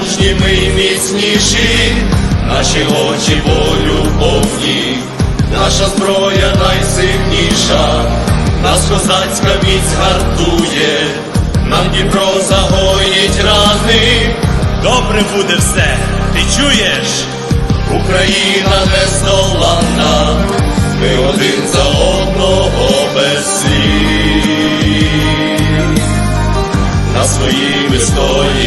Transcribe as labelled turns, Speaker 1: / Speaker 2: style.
Speaker 1: мужні ми й міцніші, наші очі болю повні, наша зброя найсильніша, нас козацька міць гартує, нам Дніпро загоїть рани,
Speaker 2: Добре буде все, ти чуєш?
Speaker 1: Україна нездоланна, ми один за Lord.